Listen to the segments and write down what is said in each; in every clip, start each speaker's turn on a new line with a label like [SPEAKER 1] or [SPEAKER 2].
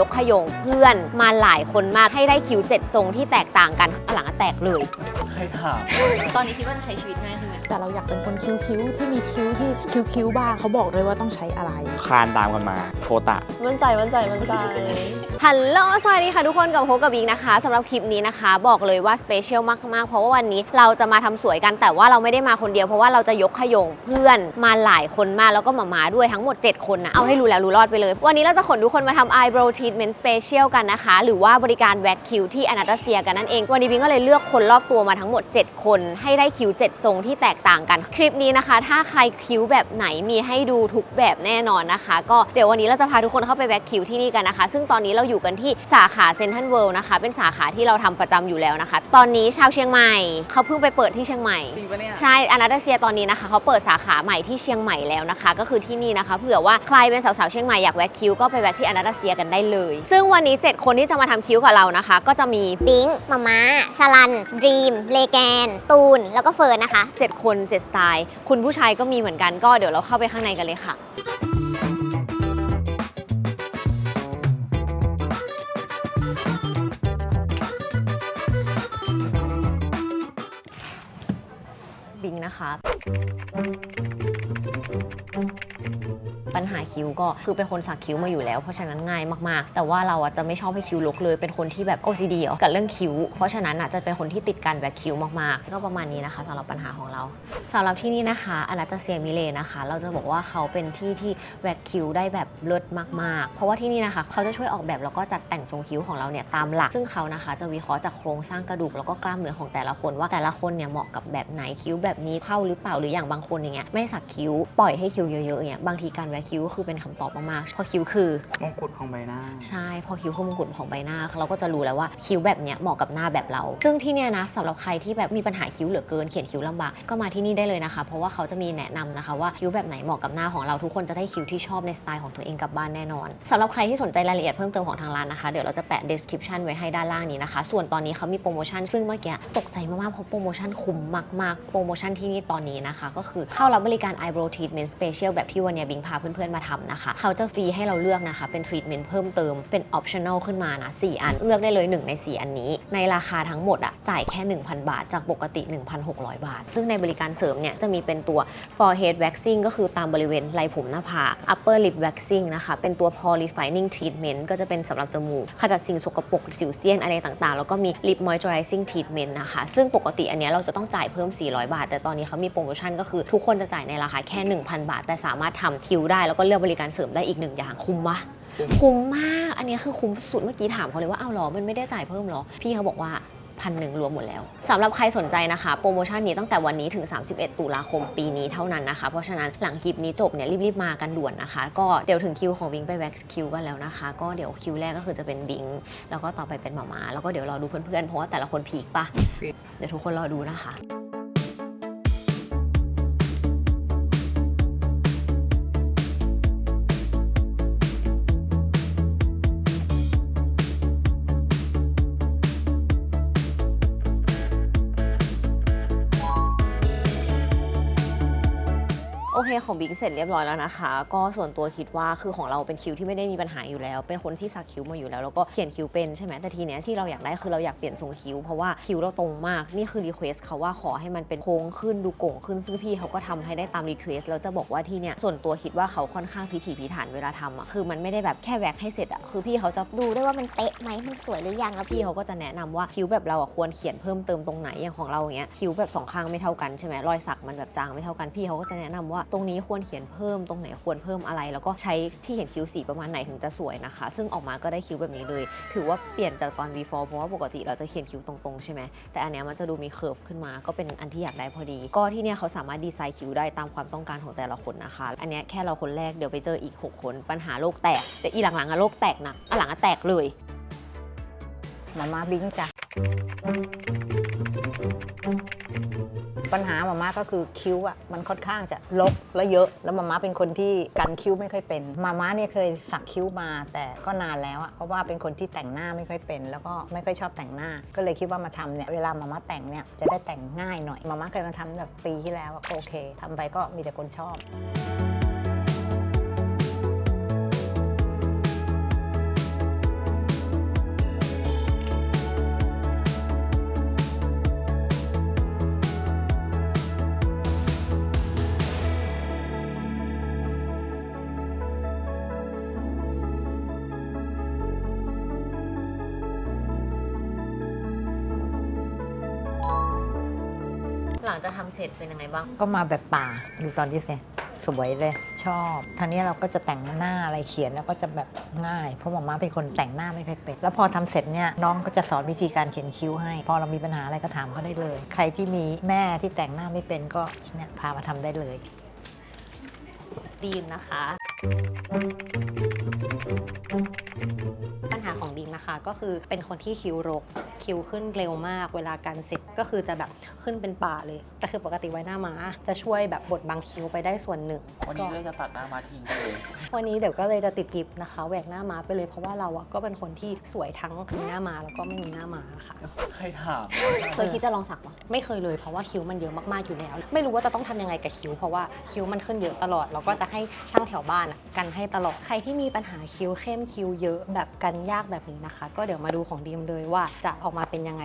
[SPEAKER 1] ยกขยงเพื่อนมาหลายคนมากให้ได้คิ้วเจ็ดทรงที่แตกต่างกันหลังอะแตกเลย
[SPEAKER 2] ครถาม
[SPEAKER 1] ตอนนี้คิดว่าจะใช้ชีวิตง่ายขึ้นไหม
[SPEAKER 3] แต่เราอยากเป็นคนคิ้วๆ ที่มีคิ้วที่คิ้วๆ บ้างเขาบอกด้วยว่าต้องใช้อะไร
[SPEAKER 2] คานตามกันมาโคตะ
[SPEAKER 4] มั่นใจ มั่นใจ มั่นใจ
[SPEAKER 1] ฮัลโหล สวัสดีค่ะทุกคนกับโฮกับบิงนะคะสำหรับคลิปนี้นะคะ บอกเลยว่าสเปเชียลมาก ๆ เพราะว่าวันนี้เราจะมาทำสวยกันแต่ว่าเราไม่ได้มาคนเดียวเพราะว่าเราจะยกขยงเพื่อนมาหลายคนมากแล้วก็มามาด้วยทั้งหมด 7 คนนะเอาให้รู้แล้วรู้รอดไปเลย วันนี้เราจะขนทุกคนมาทำ eyebrow treatment special กันนะคะ หรือว่าบริการแว็กคิวที่อนาตาเซียกันนั่นเองวันนี้บิงก็เลยเลือกคนรอบตัวมาทั้งหมด 7 คนให้ได้คิ้ว 7 ทรงที่แตกต่างกัน คลิปนี้นะคะ ถ้าใครคิ้วแบบไหนมีให้ดูทุกแบบแน่นอนนะคะ ก็เดี๋ยววันนี้เราจะพาทุกคนเข้าไปแว็กคิวที่นี่กันนะคะ ซึ่งตอนนี้เราอยู่กันที่สาขาเซนทรัลเวิลด์นะคะ เป็นสาขาที่เราทำประจำอยู่แล้วนะคะ ตอนนี้ชาวเชียงใหม่เขาเพิ่งไปเปิดที่เชียงใหม่
[SPEAKER 2] จริงปะเนี่ย
[SPEAKER 1] ใช่อนาตาเซียตอนนี้นะคะเขาเปิดสาขาใหม่ที่เชียงใหม่แล้วนะคะ ก็คือที่นี่นะคะเผื่อว่าใครเป็นสาวๆเชียงใหม่อยากแว็กคิ้วก็ไปแว็กที่อนาตาเซียกันได้เลย ซึ่งวันนี้ 7 คนที่จะมาทำคิ้วกับเรานะคะ ก็จะมี
[SPEAKER 5] บิงมาม่าสลันดรีมเลแกน ตูน แล้วก็เฟิร์นนะคะ
[SPEAKER 1] 7 คน 7 สไตล์ คุณผู้ชายก็มีเหมือนกันก็เดี๋ยวเราเข้าไปข้างในกันเลยค่ะ บิงนะคะ ปัญหาคิ้วก็คือเป็นคนสักคิ้วมาอยู่แล้ว เพราะฉะนั้นง่ายมากๆ แต่ว่าเราอะจะไม่ชอบให้คิ้วรกเลย เป็นคนที่แบบ OCD เหรอกับเรื่องคิ้ว เพราะฉะนั้นอะจะเป็นคนที่ติดการแวกคิ้วมากๆ ก็ประมาณนี้นะคะสำหรับปัญหาของเราสำหรับที่นี่นะคะอนาตาเซียมิเลนะคะ เราจะบอกว่าเขาเป็นที่ที่แวกคิ้วได้แบบเลิศมากๆ เพราะว่าที่นี่นะคะเขาจะช่วยออกแบบแล้วก็จัดแต่งทรงคิ้วของเราเนี่ยตามหลัก ซึ่งเขานะคะจะวิเคราะห์จากโครงสร้างกระดูกแล้วก็กล้ามเนื้อของแต่ละคนว่าแต่ละคนเนี่ยเหมาะกับแบบไหนคิ้วแบบนี้เข้าหรือเปล่าหรืออย่างบางคนอย่างเงี้ยไม่สักคิ้วปล่อยให้คิ้วเยอะๆเงี้ยบางทีการแวกคิ้วก็คือเป็นคำตอบมากๆเพราะคิ้วคือ
[SPEAKER 2] มงกุฎของใบหน้า
[SPEAKER 1] ใช่พอคิ้วคือมงกุฎของใบหน้า เราก็จะรู้แล้วว่าคิ้วแบบเนี้ยเหมาะกับหน้าแบบเรา ซึ่งที่เนี่ยนะสำหรับใครที่แบบมีปัญหาคิ้วเหลือเกินเขียนคิ้วลำบากก็มาที่นี่ได้เลยนะคะ เพราะว่าเขาจะมีแนะนำนะคะ ว่าคิ้วแบบไหนเหมาะกับหน้าของเราทุกคนจะได้คิ้วที่ชอบในสไตล์ของตัวเองกลับบ้านแน่นอนสำหรับใครที่สนใจรายละเอียดเพิ่มเติมของทางร้านนะคะเดี๋ยวเราจะแปะ description ไว้ให้ด้านล่างนี้นะคะส่วนตอนนี้เขามีโปรโมชั่นซึ่งเมื่อกี้ตกใจมากๆเพราะโปรโมชั่นคุ้มมากๆโปรโมชั่นที่นี่ตอนนี้นะคะก็คือเข้ารับบริการ eyebrow treatment special แบบที่วันเนี้ยบิงพาเพื่อนๆมาทำนะคะ เขาจะฟรีให้เราเลือกนะคะ เป็นทรีทเมนต์เพิ่มเติมเป็น optional ขึ้นมานะ4อัน เลือกได้เลย 1 ใน 4 อันนี้ ในราคาทั้งหมดอะจ่ายแค่ 1,000 บาท จากปกติ 1,600 บาท ซึ่งในบริการเสริมเนี่ยจะมีเป็นตัว forehead waxing ก็คือตามบริเวณไหล่ผมหน้าผาก upper lip waxing นะคะเป็นตัว pore refining treatment ก็จะเป็นสำหรับจมูกขจัดสิ่งสกปรกสิวเซียนอะไรต่างๆ แล้วก็มี lip moisturizing treatment นะคะ ซึ่งปกติอันนี้เราจะต้องจ่ายเพิ่ม 400 บาท แต่ตอนนี้เขามีโปรโมชั่นก็คือทุกคนจะจ่ายในราคาแค่ 1,000 บาท แต่สามารถทำคิวได้แล้วก็เลือกบริการเสริมได้อีกหนึ่งอย่างคุ้มวะคุ้มมาก อันนี้คือคุ้มสุดเมื่อกี้ถามเขาเลยว่าอ้าวเหรอ มันไม่ได้จ่ายเพิ่มเหรอ พี่เขาบอกว่าพันหนึ่งรวมหมดแล้วสำหรับใครสนใจนะคะ โปรโมชั่นนี้ตั้งแต่วันนี้ถึง 31 ตุลาคมปีนี้เท่านั้นนะคะ เพราะฉะนั้นหลังคลิปนี้จบเนี่ยรีบๆมากันด่วนนะคะ ก็เดี๋ยวถึงคิวของบิงไปแว็กซ์คิวกันแล้วนะคะ ก็เดี๋ยวคิวแรกก็คือจะเป็นบิง แล้วก็ต่อไปเป็นหมามาแล้วก็เดี๋ยวรอดูเพื่อนๆเพราะว่าแต่ละคนพีคปะเดี๋ยวทุกคนรอดูนะคะ คของบิ๊กเสร็จเรียบร้อยแล้วนะคะ ก็ส่วนตัวคิดว่าคือของเราเป็นคิ้วที่ไม่ได้มีปัญหาอยู่แล้ว เป็นคนที่สักคิ้วมาอยู่แล้วแล้วก็เขียนคิ้วเป็นใช่ไหมแต่ทีเนี้ยที่เราอยากได้คือเราอยากเปลี่ยนทรงคิ้วเพราะว่าคิ้วเราตรงมากนี่คือรีเควสเขาว่าขอให้มันเป็นโค้งขึ้นดูโก่งขึ้นซึ่งพี่เขาก็ทำให้ได้ตามรีเควสแล้วจะบอกว่าที่เนี้ยส่วนตัวคิดว่าเขาค่อนข้างพิถีพิถันเวลาทำอะคือมันไม่ได้แบบแค่แว็กให้เสร็จอะคือพี่เขาจะดูได้ว่ามัน
[SPEAKER 5] เป๊ะไหมมันสวยหรือยัง
[SPEAKER 1] แล้วพี่เขาก็จะแนะนำว่าคิ้วแบบเราอะควรเขียนเพิ่มเติมตรงไหนอย่างของเราเงี้ยคิ้วแบบสองข้างไม่เท่ากันใช่ไหมรอยสักมันแบบจางไม่เท่ากันพี่เขาก็จะแนะนำว่าตรงงนี้ควรเขียนเพิ่มตรงไหนควรเพิ่มอะไร แล้วก็ใช้ที่เห็นคิ้วสีประมาณไหนถึงจะสวยนะคะ ซึ่งออกมาก็ได้คิ้วแบบนี้เลย ถือว่าเปลี่ยนจากตอน before เพราะว่าปกติเราจะเขียนคิ้วตรงๆใช่ไหมแต่อันเนี้ยมันจะดูมี curve ขึ้นมาก็เป็นอันที่อยากได้พอดี ก็ที่เนี่ยเขาสามารถดีไซน์คิ้วได้ตามความต้องการของแต่ละคนนะคะ อันเนี้ยแค่เราคนแรกเดี๋ยวไปเจออีกหกคนปัญหาโลกแตกแต่อีหลังๆอะโลกแตกหนักอหลังอะแตกเลย
[SPEAKER 6] มามาบิงจ้ะ ปัญหามาม่าก็คือคิ้วอะมันค่อนข้างจะลกและเยอะ แล้วมาม่าเป็นคนที่กันคิ้วไม่ค่อยเป็นมาม่าเนี่ยเคยสักคิ้วมา แต่ก็นานแล้วอะเพราะว่าเป็นคนที่แต่งหน้าไม่ค่อยเป็น แล้วก็ไม่ค่อยชอบแต่งหน้า ก็เลยคิดว่ามาทำเนี่ยเวลามาม่าแต่งเนี่ยจะได้แต่งง่ายหน่อยมาม่าเคยมาทำแบบปีที่แล้วอะก็โอเคทำไปก็มีแต่คนชอบ
[SPEAKER 1] หลังจากทำเสร็จเป็นยังไงบ้าง
[SPEAKER 6] ก็มาแบบป่าดูตอนที่เซสวยเลยชอบทางนี้เราก็จะแต่งหน้าอะไรเขียนแล้วก็จะแบบง่าย เพราะหมอม้าเป็นคนแต่งหน้าไม่ค่อยเป็นแล้วพอทำเสร็จเนี่ยน้องก็จะสอนวิธีการเขียนคิ้วให้ พอเรามีปัญหาอะไรก็ถามเขาได้เลย ใครที่มีแม่ที่แต่งหน้าไม่เป็นก็เนี่ยพามาทำได้เลย
[SPEAKER 4] ดีมนะคะ ปัญหาของดีมนะคะก็คือเป็นคนที่คิ้วรกคิ้วขึ้นเร็วมาก เวลาการเสร็จ ก็คือจะแบบขึ้นเป็นป่าเลย แต่คือปกติไว้หน้าม้า จะช่วยแบบบดบังคิ้วไปได้ส่วนหนึ่ง
[SPEAKER 2] วันนี้เลยจะตัดหน้ามาทิ้งไปเลย
[SPEAKER 4] วันนี้เดี๋ยวก็เลยจะติดกิฟต์นะคะแหวกหน้าม้าไปเลยเพราะว่าเราอะก็เป็นคนที่สวยทั้งมีหน้าม้าแล้วก็ไม่มีหน้าม้าค่ะ
[SPEAKER 2] ใครถาม
[SPEAKER 1] เคยคิดจะลองสักปะ
[SPEAKER 4] ไม่เคยเลยเพราะว่าคิ้วมันเยอะมากๆอยู่แล้ว ไม่รู้ว่าจะต้องทำยังไงกับคิ้วเพราะว่าคิ้วมันขึ้นเยอะตลอดเราก็จะให้ช่างแถวบ้านอะกันให้ตลอดใครที่มีปัญหาคิ้วเข้มคิ้วเยอะแบบกันยากแบบนี้นะคะ ก็เดี๋ยวมาดูของดีมเลยว่าจะออกมาเป็นยังไง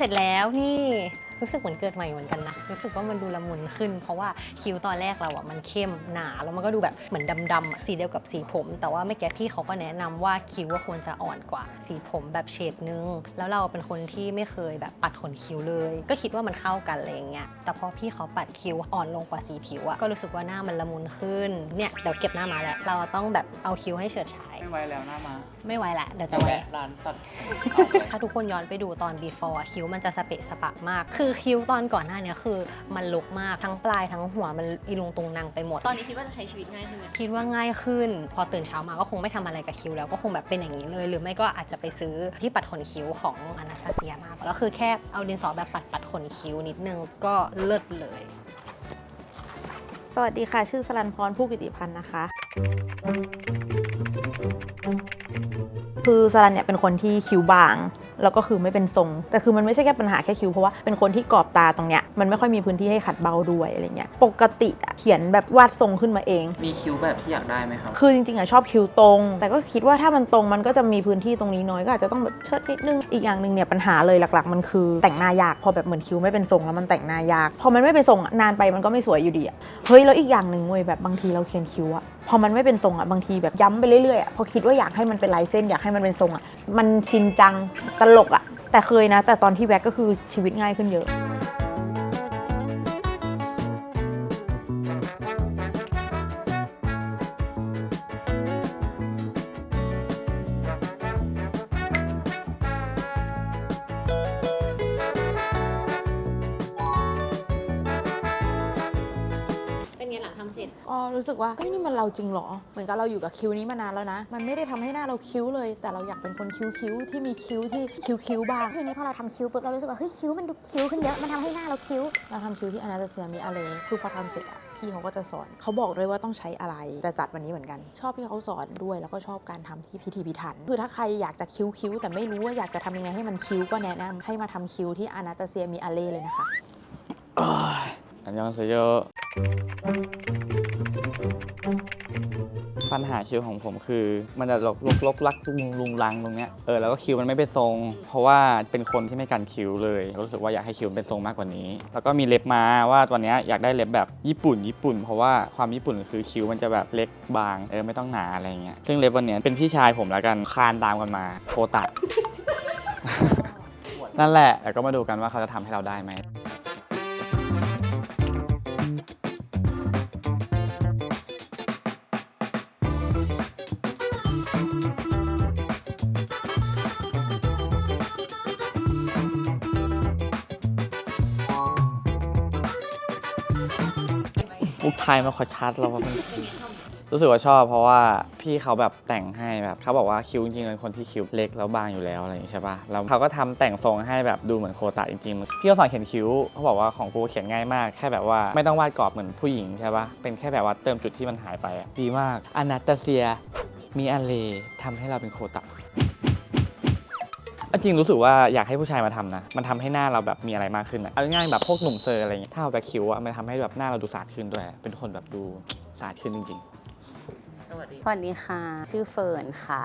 [SPEAKER 4] เสร็จแล้วนี่ รู้สึกเหมือนเกิดใหม่เหมือนกันนะ รู้สึกว่ามันดูละมุนขึ้น เพราะว่าคิ้วตอนแรกเราอะมันเข้มหนาแล้วมันก็ดูแบบเหมือนดำๆอะสีเดียวกับสีผม แต่ว่าไม่แก้พี่เขาก็แนะนำว่าคิ้วว่าควรจะอ่อนกว่า สีผมแบบเฉดนึง แล้วเราเป็นคนที่ไม่เคยแบบปัดขนคิ้วเลย ก็คิดว่ามันเข้ากันอะไรอย่างเงี้ยแต่พอพี่เขาปัดคิ้วอ่อนลงกว่าสีผิวอะก็รู้สึกว่าหน้ามันละมุนขึ้นเนี่ยเดี๋ยวเก็บหน้ามาแล้วเราต้องแบบเอาคิ้วให้เฉิดฉาย
[SPEAKER 2] ไม่ไว้แล้วหน้ามา
[SPEAKER 4] ไม่ไหวละเดี๋ยวจะ
[SPEAKER 2] จะ
[SPEAKER 4] ไว้
[SPEAKER 2] แวะร้านตัด
[SPEAKER 4] ถ้าทุกคนย้อนไปดูตอน before อะคิ้วมันจะสเปะสปะมากคือคิ้วตอนก่อนหน้าเนี้ยคือมันลุกมากทั้งปลายทั้งหัวมันอีลุงตุงนางไปหมด
[SPEAKER 1] ตอนนี้คิดว่าจะใช้ชีวิตง่ายขึ้นไหม
[SPEAKER 4] คิดว่าง่ายขึ้น พอตื่นเช้ามาก็คงไม่ทำอะไรกับคิ้วแล้วก็คงแบบเป็นอย่างนี้เลย หรือไม่ก็อาจจะไปซื้อที่ปัดขนคิ้วของอนาสตาเซียมาแล้วคือแค่เอาดินสอแบบปัดปัดขนคิ้วนิดนึงก็เลิศเลย
[SPEAKER 3] สวัสดีค่ะ ชื่อสรันพรผู้กิติพันธ์นะคะ คือสรันเนี่ยเป็นคนที่คิ้วบาง แล้วก็คือไม่เป็นทรง แต่คือมันไม่ใช่แค่ปัญหาแค่คิ้วเพราะว่าเป็นคนที่กรอบตาตรงเนี้ยมันไม่ค่อยมีพื้นที่ให้ขัดเบาด้วยอะไรเงี้ยปกติอะเขียนแบบวาดทรงขึ้นมาเอง
[SPEAKER 2] มีคิ้วแบบที่อยากได้ไหมครับ
[SPEAKER 3] คือจริงๆอะชอบคิ้วตรง แต่ก็คิดว่าถ้ามันตรงมันก็จะมีพื้นที่ตรงนี้น้อยก็อาจจะต้องแบบเชิดนิดนึงอีกอย่างหนึ่งเนี่ยปัญหาเลยหลัก ๆ มันคือแต่งหน้ายากพอแบบเหมือนคิ้วไม่เป็นทรงแล้วมันแต่งหน้ายากพอมันไม่เป็นทรงอะนานไปมันก็ไม่สวยอยู่ดีอะเฮ้ยแล้วอีกอย่างหนึ่งเว้ยแบบบางทีเราเขียนคิ้วอะพอมันไม่เป็นทรงอะบางทีแบบย้ำไปเรื่อยๆอะพอคิดว่าอยากให้มันเป็นลายเส้นอยากให้มันเป็นทรงอะมันชินจังตลกอะ แต่เคยนะ แต่ตอนที่แว็กก็คือชีวิตง่ายขึ้นเยอะ
[SPEAKER 1] ลังทำเสร็จ
[SPEAKER 3] อ๋อรู้สึกว่าเฮ้ยนี่มันเราจริงเหรอ เหมือนกับเราอยู่กับคิ้วนี้มานานแล้วนะ มันไม่ได้ทำให้หน้าเราคิ้วเลย แต่เราอยากเป็นคนคิ้วคิ้วๆที่มีคิ้วที่คิ้วคิ้วๆบ้าง
[SPEAKER 5] ทีนี้พอเราทำคิ้วปุ๊บเรารู้สึกว่าเฮ้ยคิ้วมันดูคิ้วขึ้นเยอะ มันทำให้หน้าเราคิ้ว
[SPEAKER 3] เราทำคิ้วที่อนาตาเซียมีอะไรคือพอทำเสร็จอะพี่เขาก็จะสอน เขาบอกด้วยว่าต้องใช้อะไร แต่จัดวันนี้เหมือนกัน ชอบที่เขาสอนด้วย แล้วก็ชอบการทำที่พิธีพิถัน คือถ้าใครอยากจะคิ้วคิ้วๆแต่ไม่รู้ว่าอยากจะทำยังไงให้มันคิ้วก็แนะนำให้มาทำคิ้วที่อนาตาเซียมีอะไรเลยนะคะ
[SPEAKER 2] อันยองเซโย ปัญหาคิ้วของผมคือ มันจะลกลกลกลักลุงลุงลังตรงเนี้ยเออแล้วก็คิ้วมันไม่เป็นทรง เพราะว่าเป็นคนที่ไม่กันคิ้วเลยรู้สึกว่าอยากให้คิ้วเป็นทรงมากกว่านี้ แล้วก็มีเล็บมาว่าตัวเนี้ยอยากได้เล็บแบบญี่ปุ่น ญี่ปุ่น เพราะว่าความญี่ปุ่นคือคิ้วมันจะแบบเล็กบางเออไม่ต้องหนาอะไรเงี้ยซึ่งเล็บวันเนี้ยเป็นพี่ชายผมแล้วกันคานตามกันมาโคตะนั่นแหละแต่ก็มาดูกันว่าเขาจะทำให้เราได้ไหม มุกไทยมาคอยชัดเราว่ามันรู้สึกว่าชอบเพราะว่าพี่เขาแบบแต่งให้แบบเขาบอกว่าคิ้วจริงๆเป็นคนที่คิ้วเล็กแล้วบางอยู่แล้วอะไรอย่างนี้ใช่ปะแล้วเขาก็ทำแต่งทรงให้แบบดูเหมือนโคตะจริงๆพี่เขาสอนเขียนคิ้วเขาบอกว่าของกูเขียนง่ายมากแค่แบบว่าไม่ต้องวาดกรอบเหมือนผู้หญิงใช่ปะเป็นแค่แบบว่าเติมจุดที่มันหายไปอะดีมากอนาตาเซียมีอเลทำให้เราเป็นโคตะเอา จริงรู้สึกว่าอยากให้ผู้ชายมาทำนะ มันทำให้หน้าเราแบบมีอะไรมากขึ้นอะเอาง่ายๆแบบพวกหนุ่มเซอร์อะไรเงี้ย ถ้าเอาแบคคิวอะมันทำให้แบบหน้าเราดูสะอาดขึ้นด้วย เป็นคนแบบดูสะอาดขึ้นจริงๆ
[SPEAKER 7] สวัสดีค่ะ ชื่อเฟิร์นค่ะ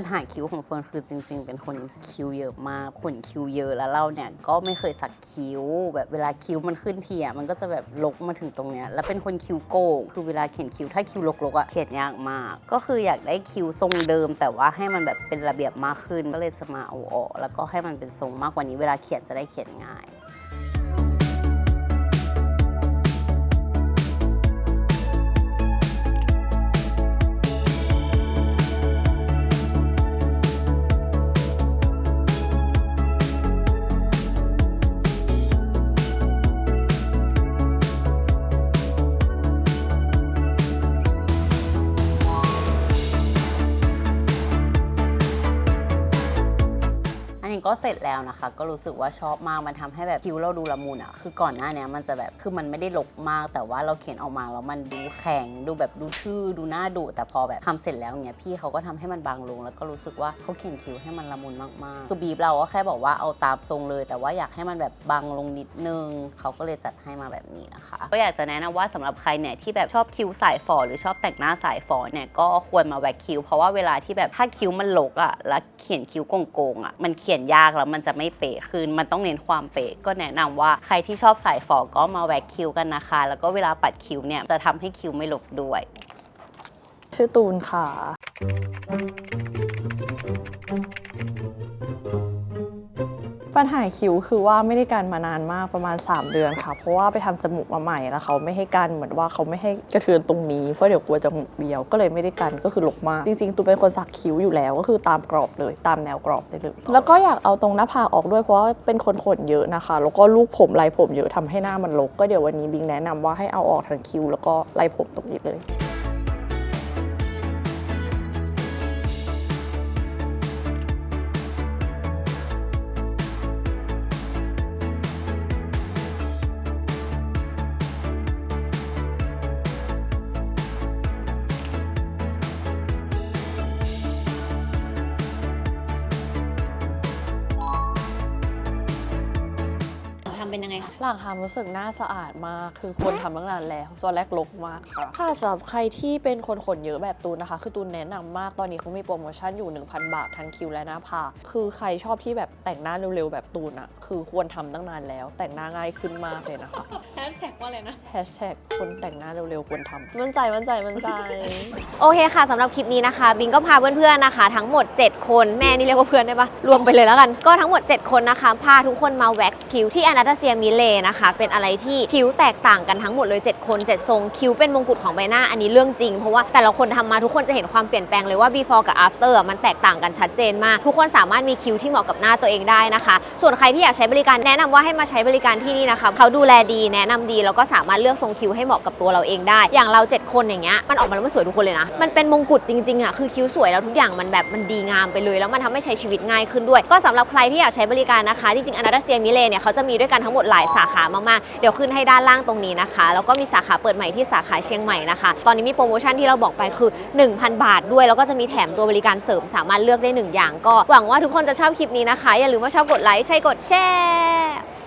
[SPEAKER 7] ปัญหาคิ้วของเฟิร์นคือจริง ๆ เป็นคนคิ้วเยอะมากขนคิ้วเยอะแล้วเราเนี่ยก็ไม่เคยสักคิ้ว แบบเวลาคิ้วมันขึ้นทีอะมันก็จะแบบลกมาถึงตรงเนี้ยแล้วเป็นคนคิ้วโก่งคือเวลาเขียนคิ้วถ้าคิ้วลกๆอะเขียนยากมาก ก็คืออยากได้คิ้วทรงเดิม แต่ว่าให้มันแบบเป็นระเบียบมากขึ้นก็เลยจะมาเอาออกแล้วก็ให้มันเป็นทรงมากกว่านี้เวลาเขียนจะได้เขียนง่าย ก็เสร็จแล้วนะคะ ก็รู้สึกว่าชอบมากมันทำให้แบบคิ้วเราดูละมุนอะคือก่อนหน้าเนี้ยมันจะแบบคือมันไม่ได้ลกมาก แต่ว่าเราเขียนออกมาแล้วมันดูแข็งดูแบบดูทื่อดูหน่าดุแต่พอแบบทำเสร็จแล้วเนี่ยพี่เขาก็ทำให้มันบางลง แล้วก็รู้สึกว่าเขาเขียนคิ้วให้มันละมุนมากๆคือบีบเราก็แค่บอกว่าเอาตามทรงเลย แต่ว่าอยากให้มันแบบบางลงนิดนึงเขาก็เลยจัดให้มาแบบนี้นะคะ ก็อยากจะแนะนำว่าสำหรับใครเนี่ยที่แบบชอบคิ้วสายฝอหรือชอบแต่งหน้าสายฝอเนี่ยก็ควรมาแว็กคิ้ว เพราะว่าเวลาที่แบบถ้าคิ้วมันหลกอะแล้วเขียนคิ้วโกงๆอะมันเขียนยากแล้วมันจะไม่เป๊ะคืนมันต้องเน้นความเป๊ะก็แนะนำว่าใครที่ชอบสายฝอก็มาแวกคิ้วกันนะคะ แล้วก็เวลาปัดคิ้วเนี่ยจะทำให้คิ้วไม่หลบด้วย
[SPEAKER 8] ชื่อตูนค่ะ ปัญหาคิ้วคือว่าไม่ได้การมานานมากประมาณ 3 เดือนค่ะ เพราะว่าไปทำจมูกมาใหม่แล้วเขาไม่ให้กันเหมือนว่าเขาไม่ให้กระเทือนตรงนี้เพราะเดี๋ยวกลัวจมูกเบี้ยวก็เลยไม่ได้กันก็คือหลกมากจริงๆตูเป็นคนสักคิ้วอยู่แล้วก็คือตามกรอบเลย ตามแนวกรอบได้เลยแล้วก็อยากเอาตรงหน้าผากออกด้วยเพราะว่าเป็นคนขนเยอะนะคะ แล้วก็ลูกผมลายผมเยอะทำให้หน้ามันรกก็เดี๋ยววันนี้บิงแนะนำว่าให้เอาออกทั้งคิ้วแล้วก็ลายผมตรงนี้เลย
[SPEAKER 1] เป็นยังไงคะ
[SPEAKER 8] หลังทำรู้สึกหน้าสะอาดมาก คือควรทำตั้งนานแล้วตอนแรกลกมากค่ะค่ะสำหรับใครที่เป็นคนขนเยอะแบบตูนนะคะ คือตูนแนะนำมากตอนนี้เขามีโปรโมชั่นอยู่ 1,000 บาททั้งคิวและหน้าผากคือใครชอบที่แบบแต่งหน้าเร็วๆแบบตูนอะคือควรทำตั้งนานแล้ว แต่งหน้าง่ายขึ้นมากเลยนะคะ
[SPEAKER 4] แฮชแท็กว่าอะไรนะ
[SPEAKER 8] แฮชแท็กคนแต่งหน้าเร็วๆควรทำมั่นใจมั่นใจมั่นใจ
[SPEAKER 1] โอเคค่ะสำหรับคลิปนี้นะคะ บิงก็พาเพื่อนๆนะคะ ทั้งหมด 7 คนแม่นี่เรียกว่าเพื่อนได้ปะรวมไปเลยแล้วกัน ก็ทั้งหมด 7 คนนะคะ พาทุกคนมาแว็กซ์คิ้วที่อนาตาเซียมิเลนะคะ เป็นอะไรที่คิ้วแตกต่างกันทั้งหมดเลย 7 คน 7 ทรง คิ้วเป็นมงกุฎของใบหน้าอันนี้เรื่องจริง เพราะว่าแต่ละคนทำมาทุกคนจะเห็นความเปลี่ยนแปลงเลยว่า before กับ after อะมันแตกต่างกันชัดเจนมาก ทุกคนสามารถมีคิ้วที่เหมาะกับหน้าตัวเองได้นะคะ ส่วนใครที่อยากใช้บริการแนะนำว่าให้มาใช้บริการที่นี่นะคะเขาดูแลดีแนะนำดีแล้วก็สามารถเลือกทรงคิ้วให้เหมาะกับตัวเราเองได้ อย่างเรา 7 คนอย่างเงี้ยมันออกมาแล้วมันสวยทุกคนเลยนะมันเป็นมงกุฎจริงๆอะคือคิ้วสวยแล้วทุกอย่างมันแบบมันดีงามไปเลย แล้วมันทำให้ใช้ชีวิตง่ายขึ้นด้วย ก็สำหรับใครที่อยากใช้บริการนะคะจริงๆอนาตาเซียมิเลเนี่ยเขาจะมีด้วยกันทั้งหมดหลายสาขามากๆ เดี๋ยวขึ้นให้ด้านล่างตรงนี้นะคะ แล้วก็มีสาขาเปิดใหม่ที่สาขาเชียงใหม่นะคะ ตอนนี้มีโปรโมชั่นที่เราบอกไปคือ 1,000 บาทด้วย แล้วก็จะมีแถมตัวบริการเสริมสามารถเลือกได้หนึ่งอย่าง ก็หวังว่าทุกคนจะชอบคลิปนี้นะคะ อย่าลืมว่าชอบกดไลค์ใช่กดแชร์